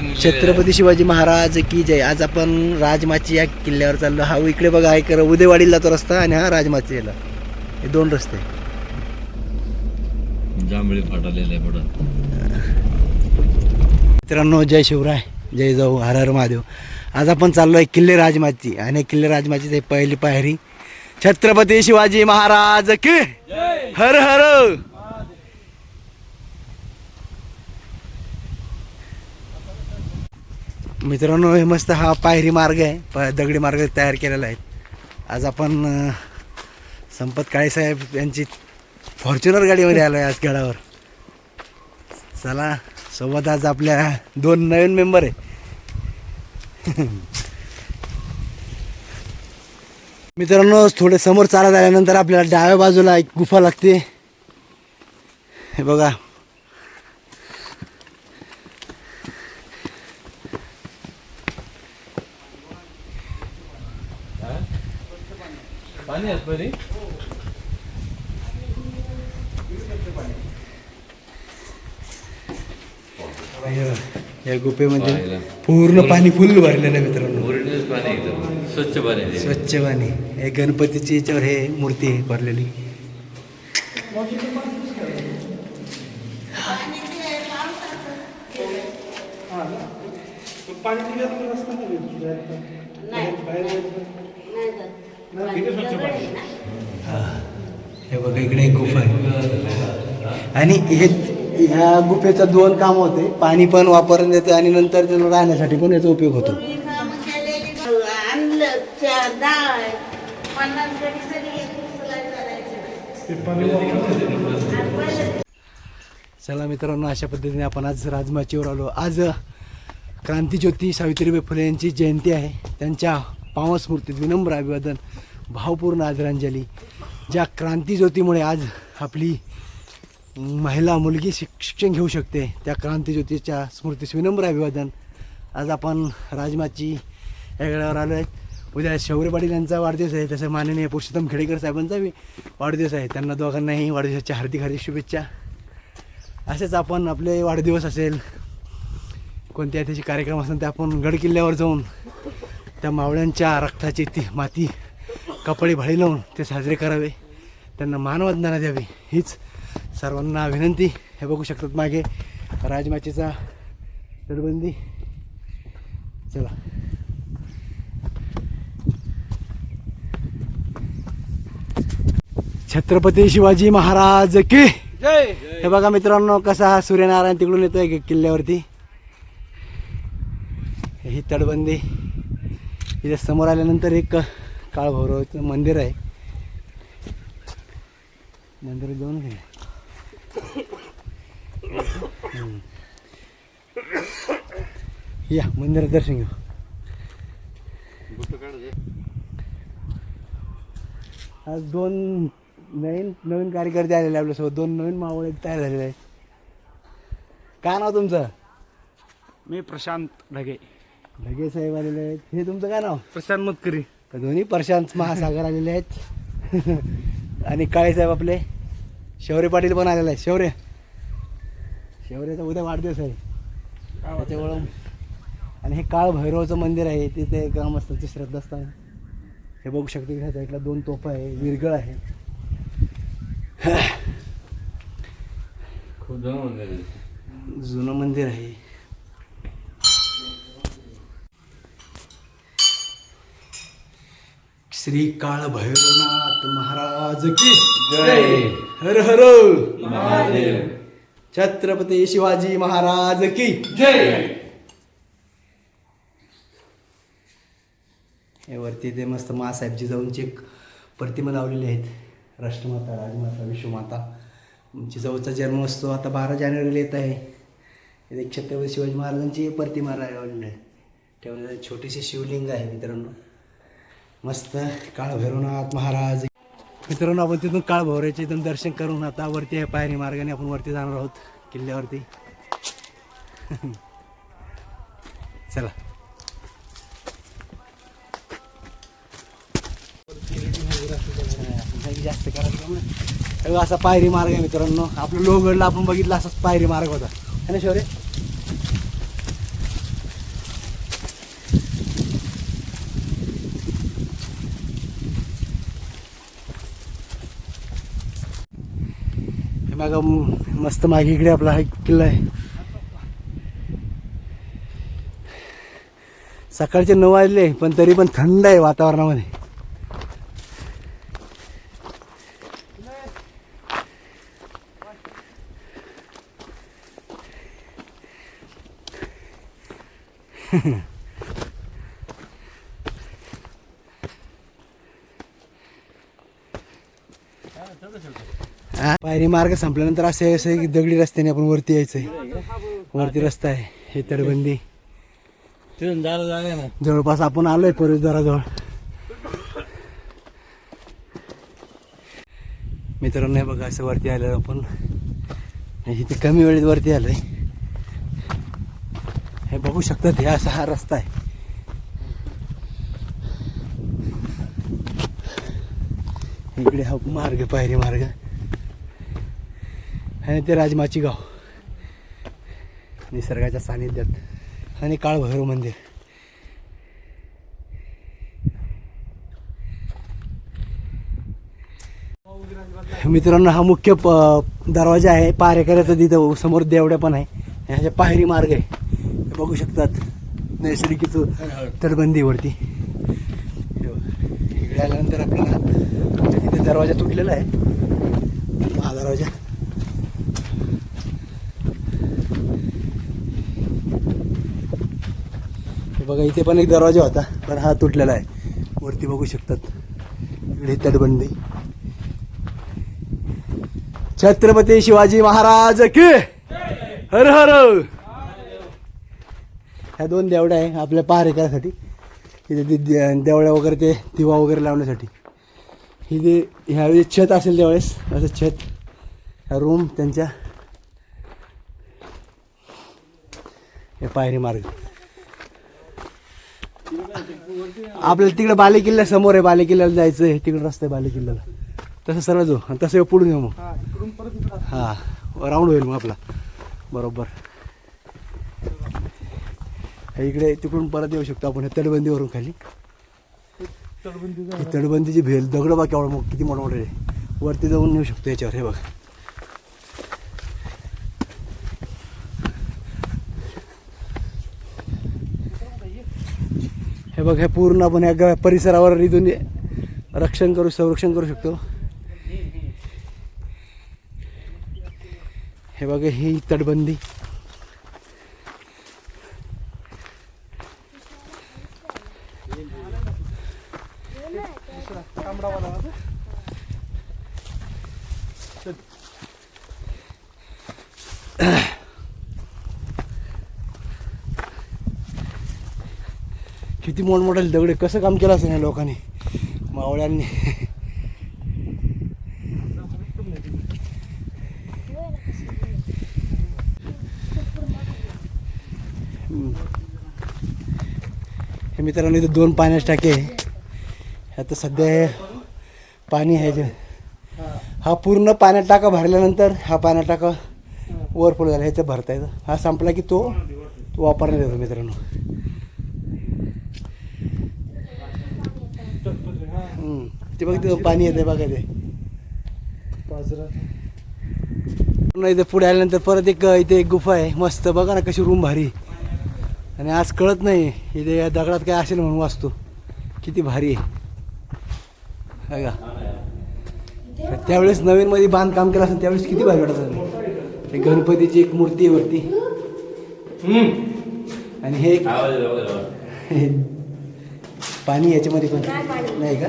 छत्रपती शिवाजी महाराज की जय. आज आपण राजमाची या किल्ल्यावर चाललो हा इकडे बघा हा इकडे उदेवाडीला तो रस्ता आणि हा राजमाचीला हे दोन रस्ते. जांभळी फाटलेले पडत मित्रांनो जय शिवराय जय जाऊ हर हर महादेव. आज आपण चाललो आहे किल्ले राजमाची आणि किल्ले राजमाची पहिली पायरी. छत्रपती शिवाजी महाराज की हर हर! मित्रांनो हे मस्त हा पायरी मार्ग आहे. प दगडी मार्ग तयार केलेला आहे. आज आपण संपत काळेसाहेब यांची फॉर्च्युनर गाडीमध्ये आलो आहे आज गडावर. चला सोबत आज आपल्या दोन नवीन मेंबर आहे. मित्रांनो थोडे समोर चालत आल्यानंतर आपल्याला डाव्या बाजूला एक गुफा लागते. हे बघा पाणी आहे बरी? या गुफेमध्ये. पूर्ण पाणी फुल भरलेलं आहे मित्रांनो. ओरिजिनल पाणी एकदम. स्वच्छ पाणी आहे. स्वच्छ पाणी. हे गणपतीची याच्यावर हे मूर्ती आहे भरलेली. हे बघा इकडे एक गुफा आहे. आणि हे ह्या गुफेचं दोन काम होते. पाणी पण वापरण्यात येतं आणि नंतर त्याला राहण्यासाठी पण याचा उपयोग होतो. चला मित्रांनो अशा पद्धतीने आपण आज राजमाचीवर आलो. आज क्रांतीज्योती सावित्रीबाई फुले यांची जयंती आहे. त्यांच्या पावन विनम्र अभिवादन भावपूर्ण आदरांजली. ज्या क्रांतीज्योतीमुळे आज आपली महिला मुलगी शिक्षण घेऊ शकते त्या क्रांतीज्योतीच्या स्मृतीस विनम्र अभिवादन. आज आपण राजमाची या गडावर आलो आहेत उद्या शौर्य पाटील यांचा वाढदिवस आहे तसं माननीय पुरुषोत्तम खेडेकर साहेबांचा बी वाढदिवस आहे. त्यांना दोघांनाही वाढदिवसाच्या हार्दिक हार्दिक शुभेच्छा. असेच आपण आपले वाढदिवस असेल कोणत्या त्याचे कार्यक्रम असेल ते आपण गड किल्ल्यावर जाऊन त्या मावळ्यांच्या रक्ताची ती माती कपडे भाळी लावून ते साजरे करावे. त्यांना मानवंदना द्यावी. हीच सर्वांना विनंती. हे बघू शकतात मागे राजमाचीचा तटबंदी. चला. छत्रपती शिवाजी महाराज की? हे बघा मित्रांनो कसा हा सूर्यनारायण तिकडून येतोय किल्ल्यावरती. ही तटबंदी. इथे समोर आल्यानंतर एक काळभैरवचं मंदिर आहे. मंदिर जाऊन घे. या मंदिरात दर्शन घेऊ. आज दोन नवीन नवीन कार्यकर्ते आलेले आपल्यासोबत दोन नवीन मावळे तयार झालेले आहेत. काय नाव तुमचं? मी प्रशांत ढगे. ढगे साहेब आलेले आहेत. हे तुमचं काय नाव? प्रशांत मतकरी तर दोन्ही प्रशांत महासागर आलेले आहेत. आणि काळे साहेब आपले. शौर्य पाटील पण आलेले आहेत. शौर्य. शौर्याचा उद्या वाढदिवस आहे. त्याच्यामुळं आणि हे काळ भैरवचं मंदिर आहे. तिथे ग्रामस्थांचे श्रद्धास्थान हे बघू शकते ह्या साईडला दोन तोफा आहे. विरगळ आहे. खूप जण मंदिर आहे. जुनं मंदिर आहे. श्री काळ भैरवनाथ महाराज की जय. हर हर। छत्रपती शिवाजी महाराज की हे वरती ते मस्त मासाहेबजी जाऊनची एक प्रतिमा लावलेली आहेत. राष्ट्रमाता राजमाता विश्वमाता. जिजाऊचा जन्मोत्सव आता बारा जानेवारीला येत आहे. इथे छत्रपती शिवाजी महाराजांची प्रतिमा लावलेली आहे. ठेवलेली. छोटीशी शिवलिंग आहे मित्रांनो. मस्त काळभैरवनाथ महाराज. मित्रांनो आपण तिथून काळभैरवाचे इथून दर्शन करून आता वरती आहे पायरी मार्गाने आपण वरती जाणार आहोत किल्ल्यावरती. चला. जास्त करायचं असा पायरी मार्ग आहे मित्रांनो. आपलं लोहगडला आपण बघितलं असाच पायरी मार्ग होता. है ना शौर्य? बघा मस्त मागे इकडे आपला हा किल्ला आहे. सकाळचे नऊ वाजले पण तरी पण थंड आहे वातावरणामध्ये. हा, पायरी मार्ग संपल्यानंतर असे असे की दगडी रस्त्याने आपण वरती यायचंय. वरती रस्ता आहे हे तटबंदी. तिथून जायला जागा ना जवळपास आपण आलोय प्रवेशद्वाराजवळ मित्रांनो हे बघा असं वरती आलं आपण इथे कमी वेळेत वरती आलोय. हे बघू शकतात हे असा हा रस्ता आहे. इकडे हा मार्ग पायरी मार्ग. आणि ते राजमाची गाव. निसर्गाच्या सानिध्यात. आणि काळभैरव मंदिर. मित्रांनो हा मुख्य प- दरवाजा आहे. पारेकऱ्याचा तिथं समोर देवड्या पण आहे. ह्याच्या पायरी मार्ग आहे. बघू शकतात. नैसर्गिक तटबंदीवरती. इकडे आल्यानंतर आपल्याला तिथे दरवाजा तुटलेला आहे हा दरवाजा हे बघा इथे पण एक दरवाजा होता पण हा तुटलेला आहे. वरती बघू शकतात. इकडे तटबंदी. छत्रपती शिवाजी महाराज की? हर हर. ह्या दोन देवड्या आहे आपल्या पहारेकरासाठी इथे ते देवळ्या वगैरे ते दिवा वगैरे लावण्यासाठी. ही जे ह्यावेळी छत असेल त्यावेळेस असं छत. ह्या रूम त्यांच्या. हे पायरी मार्ग. आपल्याला तिकडे बाले किल्ल्या समोर आहे बाले किल्ल्याला जायचं आहे तिकडे रस्ता आहे बाले किल्ल्याला तसं सरळ जाऊ आणि तसं पुढून येऊ मग. हा राऊंड होईल मग आपला. बरोबर. हा, इकडे तिकडून परत येऊ शकतो आपण ह्या तटबंदीवरून खाली. तटबंदीची भेल दगड बा केवढं मग किती मोठं मोठं आहे. वरती जाऊन येऊ शकतो याच्यावर हे बघ. हे बघ हे पूर्ण आपण या ग- परिसरावर इथून रक्षण करू संरक्षण करू शकतो. हे बघा ही तटबंदी. किती मोठमोठे दगडे कसं काम केलं असेल या लोकांनी? मावळ्यांनी. हे मित्रांनो इथे दोन पाण्याचे टाके आहे. आता सध्या पाणी आहे जे. हा पूर्ण पाण्यात टाका भरल्यानंतर हा पाण्यात टाका ओव्हरफ्लो झाला. ह्याचं भरता येतं. हा संपला की तो तो वापरण्यात येतो मित्रांनो. हम्म. ते बघ तिथं पाणी येते बघा ते. इथे पुढे आल्यानंतर परत एक इथे एक गुफा आहे. मस्त बघा ना कशी रूम भारी. आणि आज कळत नाही इथे या दगडात काय असेल म्हणून वाचतो किती भारी आहे. बघा. त्यावेळेस नवीन मध्ये बांधकाम केलं असेल त्यावेळेस किती भारी वाटत असेल हे गणपतीची एक मूर्ती आहे वरती. आणि हे एक. हे पाणी याच्यामध्ये पण नाही का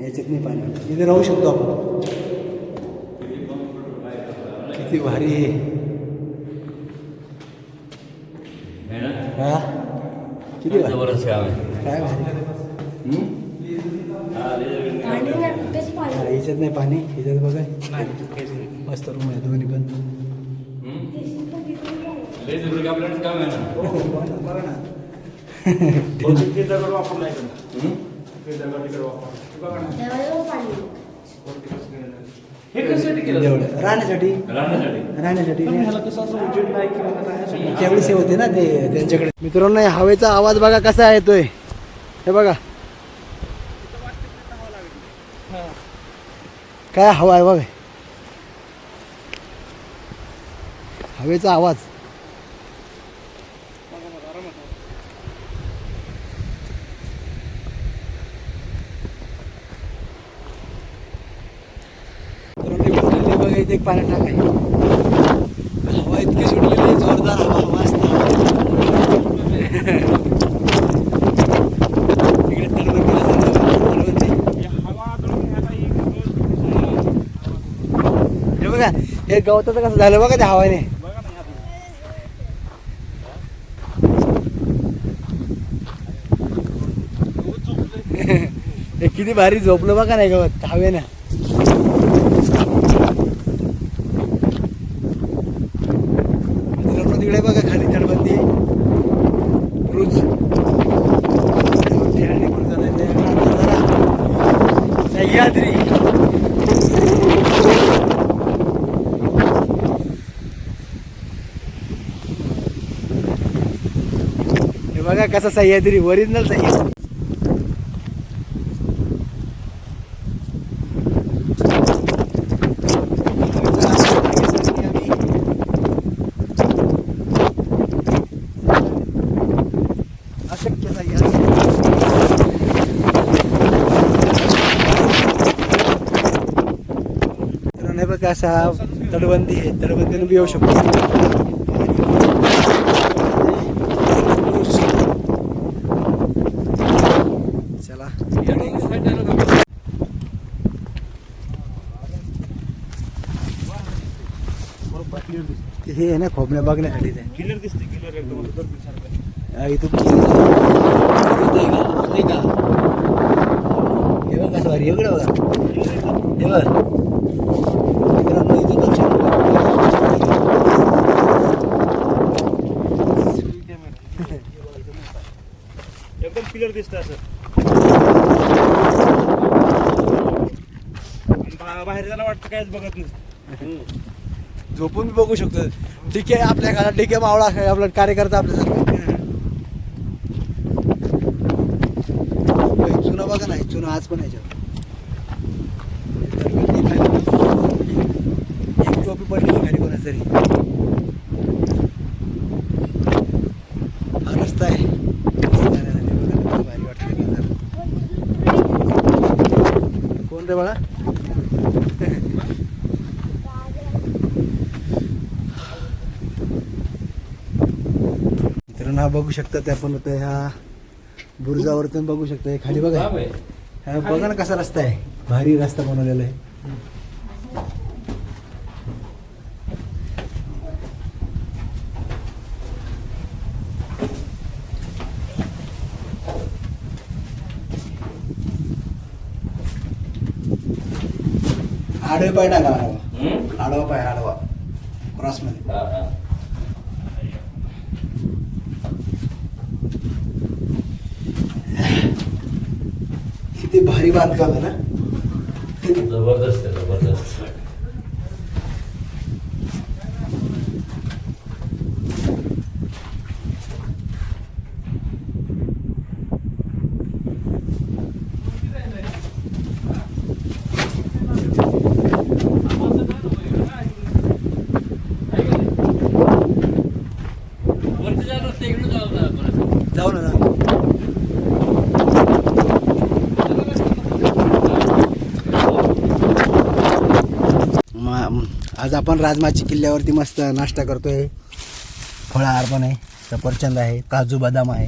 याच्यात नाही पाणी इथे राहू शकतो आपण किती भारी आहे है ना? हा किती भारी जबरदस्त काम आहे काय भारी हा, हा, याच्यात नाही पाणी याच्यात बघा मस्त रूम आहे दोन्ही पण काम आहे ना दगड वापरला हे कशासाठी केलं जेवढं राहण्यासाठी. त्यावेळेस हे होते ना ते त्यांच्याकडे. मित्रांनो या हवेचा आवाज बघा कसा येतोय. हे बघा. काय हवा आहे बघा. हवेचा आवाज. मित्रांनो, एक पाण्यात टाकायचे. हवा इतकी सुटलेली जोरदार हवा हवा. इकडे हे बघा हे गवताचं कसं झालं बघा त्या हवाने. हे किती भारी झोपलं बघा नाही गवत हवे ना मित्रांनो तिकडे बघा खाली तडबंदी क्रूज खेळणी क्रूज आता इथे जरा सह्याद्री हे बघा कसा सह्याद्री ओरिजिनल सह्याद्री अशक्य सह्याद्री मित्रांनो, हे बघा असा तटबंदी आहे. तटबंदीनं बी येऊ शकतो. चला. हे ना खोबण्या बघण्यासाठी ते. क्लिअर दिसते क्लिअर एकदम दर्दीसारखं. हा, इथून इथं आहे का? नाही का हे बघ. कसं भारी एवढं बघा. हे बघ मित्रांनो, इथून दक्षिण सुंदर क्लिअर दिसतं असं. बाहेर जायला वाटतं काहीच बघत नाही. झोपून बघू शकतो. ठीक आहे आपल्या घरात ठीक आहे मावळा आपला कार्यकर्ता आपल्यासारखा चुना बघा नाही चुना आज पण याच्यावर. एक टोपी पडली खाली कोणाच तरी हा रस्ता आहे भारी वाटतं कोण रे बाळा. मित्रांनो हा बघू शकता ते आपण होतं ह्या बुरुजावरतून बघू शकता खाली बघा. हा बघा ना कसा रस्ता आहे. भारी रस्ता बनवलेला आहे. आडवे पाय टाका. आडवा? आडवा पाय आडवा क्रॉसमध्ये हा, हा. किती भारी बांधकाम आहे ना. जबरदस्त आहे जबरदस्त वरती जायला रस्ता इकडून जाऊ ना आपण. जाऊ ना जाऊ. म- आज आपण राजमाची किल्ल्यावरती मस्त नाश्ता करतोय. फळाहार पण आहे सफरचंद आहे काजू बदाम आहे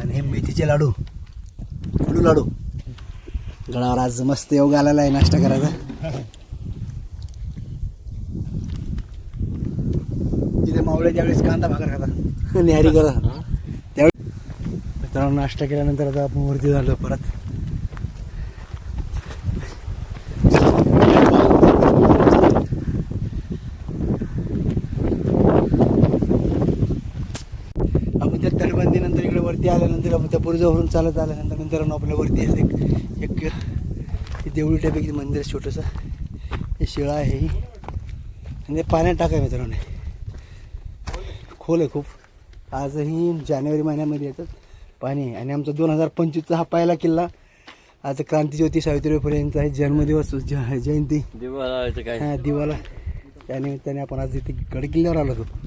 आणि हे मेथीचे लाडू. कडू लाडू? गळावर आज मस्त योग आलेला आहे नाश्ता करायचा तिथे मावळे ज्यावेळेस कांदा भाकर खाता. न्यारी करा. त्यावेळी मित्रांनो नाश्ता केल्यानंतर आता आपण वरती झालो परत आपण त्या तटबंदीनंतर इकडे वरती आल्यानंतर आपण त्या पुरजावरून चालत आल्यानंतर नंतर आपल्या वरती आहे. एक एक देवळी टाईप एक मंदिर आहे छोटंसं. हे शिळा आहे ही. आणि पाण्यात टाकाय मित्रांनो. खोल आहे खूप. आजही जानेवारी महिन्यामध्ये येतात पाणी. आणि आमचा दोन हजार पंचवीसचा हा पहिला किल्ला. आज क्रांतीज्योती सावित्रीबाई फुले यांचा आहे. जन्मदिवस ज- जयंती. हा दिवाला त्यानिमित्ताने आपण आज इथे गडकिल्ल्यावर आलो होतो.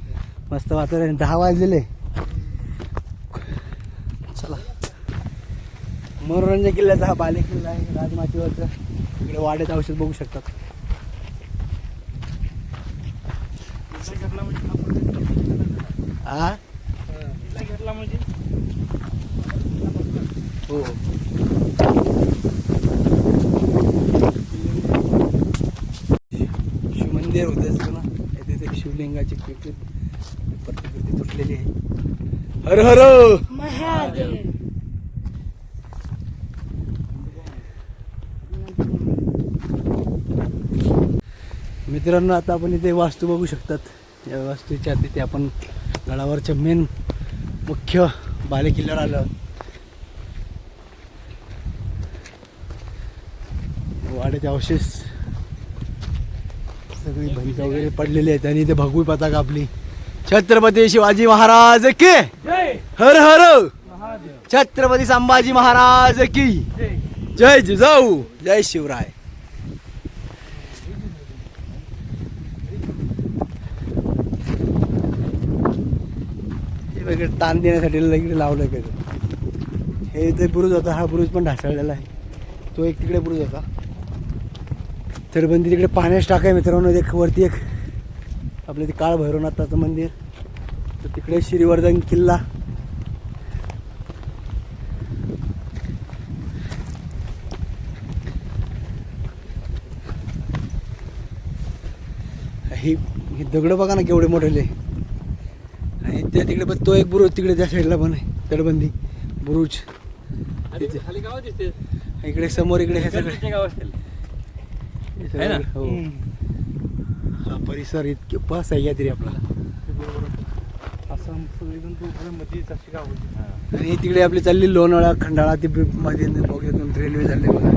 मस्त वातावरण दहा वाजलेले. मनोरंजन किल्ल्याचा हा बाले किल्ला आहे राजमातीवरचा. इकडे वाड्याचं औषध बघू शकतात. म्हणजे हा घेतला म्हणजे हो, हो. शिवमंदिर होतं ना. येथे ते शिवलिंगाची पेटी प्रतिकृती तुटलेली आहे. हर हर! महादेव. मित्रांनो आता आपण इथे वास्तू बघू शकतात. या वास्तूच्या तिथे आपण गडावरच्या मेन मुख्य बाले किल्ल्यावर आलो. वाड्याचे अवशेष सगळी भिंत वगैरे पडलेली आहेत आणि इथे भगवी पताका आपली. छत्रपती शिवाजी महाराज के? हर हर! छत्रपती संभाजी महाराज की? जय जिजाऊ जय शिवराय. हे ताण देण्यासाठी इकडे लावलं आहे हे इथे बुरुज होता हा बुरुज पण ढासळलेला आहे. तो एक तिकडे बुरुज होता. तर बंदी तिकडे पाण्यास टाकाय मित्रांनो एक वरती एक. आपलं ते काळ भैरवनाथाचं मंदिर. तर तिकडे श्रीवर्धन किल्ला. ही ही दगड बघा ना केवढे मोठेले. त्या तिकडे पण तो एक बुरुज तिकडे त्या साईडला पण आहे तटबंदी बुरुज. खाली गाव दिसते. इकडे समोर इकडे हे सगळे. गाव असेल हे ना? हो. हा परिसर इतके पास आहे तरी आपला. असं मध्येच अशी गाव होती. आणि तिकडे आपली चालली लोणावळा खंडाळा ते मध्ये रेल्वे चालली बघा